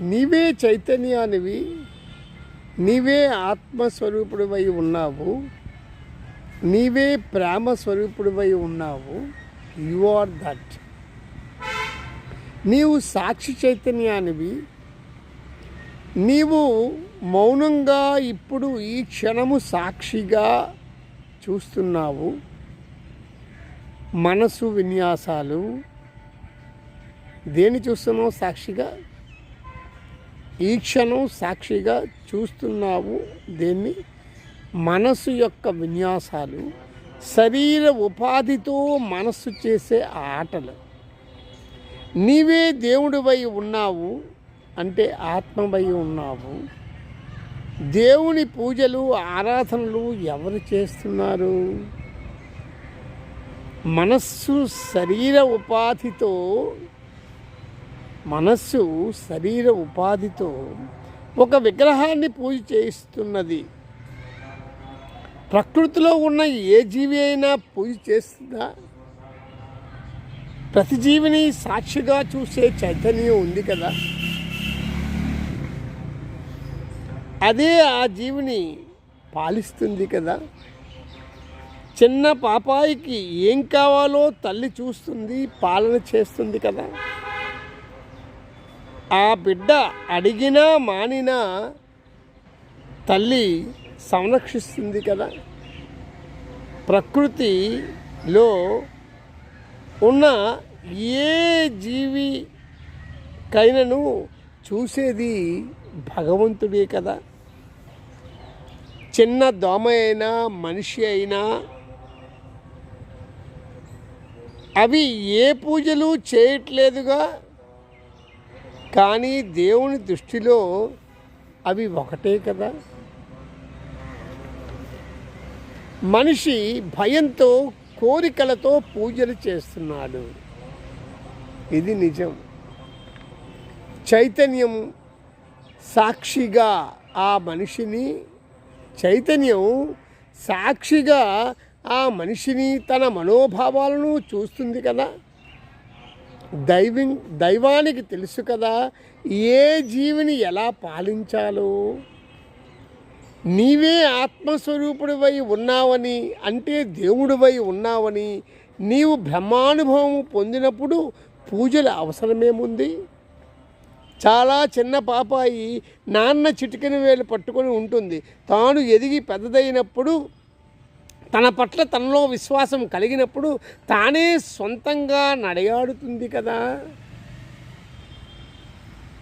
నీవే చైతన్యానివి నీవే ఆత్మస్వరూపుడివై ఉన్నావు నీవే ప్రేమ స్వరూపుడివై ఉన్నావు యు ఆర్ దట్. నీవు సాక్షి చైతన్యానివి నీవు మౌనంగా ఇప్పుడు ఈ క్షణము సాక్షిగా చూస్తున్నావు. మనసు విన్యాసాలు దేని చూస్తున్నావు సాక్షిగా? ఈ క్షణం సాక్షిగా చూస్తున్నావు దేన్ని? మనసు యొక్క విన్యాసాలు శరీర ఉపాధితో మనస్సు చేసే ఆటలు. నీవే దేవుడివై ఉన్నావు అంటే ఆత్మవై ఉన్నావు. దేవుని పూజలు ఆరాధనలు ఎవరు చేస్తున్నారు? మనస్సు శరీర ఉపాధితో మనస్సు శరీర ఉపాధితో ఒక విగ్రహాన్ని పూజ చేయిస్తున్నది. ప్రకృతిలో ఉన్న ఏ జీవి అయినా పూజ చేస్తుందా? ప్రతి జీవిని సాక్షిగా చూసే చైతన్యం ఉంది కదా. అదే ఆ జీవిని పాలిస్తుంది కదా. చిన్న పాపాయికి ఏం కావాలో తల్లి చూస్తుంది పాలన చేస్తుంది కదా. ఆ బిడ్డ అడిగినా మానినా తల్లి సంరక్షిస్తుంది కదా. ప్రకృతిలో ఉన్న ఏ జీవికైనను చూసేది భగవంతుడే కదా. చిన్న దోమ అయినా మనిషి అయినా అవి ఏ పూజలు చేయట్లేదుగా. కానీ దేవుని దృష్టిలో అవి ఒకటే కదా. మనిషి భయంతో కోరికలతో పూజలు చేస్తున్నాడు. ఇది నిజం. చైతన్యం సాక్షిగా ఆ మనిషిని చైతన్యం సాక్షిగా ఆ మనిషిని తన మనోభావాలను చూస్తుంది కదా. దైవం దైవానికి తెలుసు కదా ఏ జీవిని ఎలా పాలించాలో. నీవే ఆత్మస్వరూపుడివై ఉన్నావని అంటే దేవుడివై ఉన్నావని నీవు బ్రహ్మానుభవం పొందినప్పుడు పూజల అవసరమేముంది? చాలా చిన్న పాపాయి నాన్న చిటికెన వేలు పట్టుకొని ఉంటుంది. తాను ఎదిగి పెద్దదైనప్పుడు తన పట్ల తనలో విశ్వాసం కలిగినప్పుడు తానే సొంతంగా నడయాడుతుంది కదా.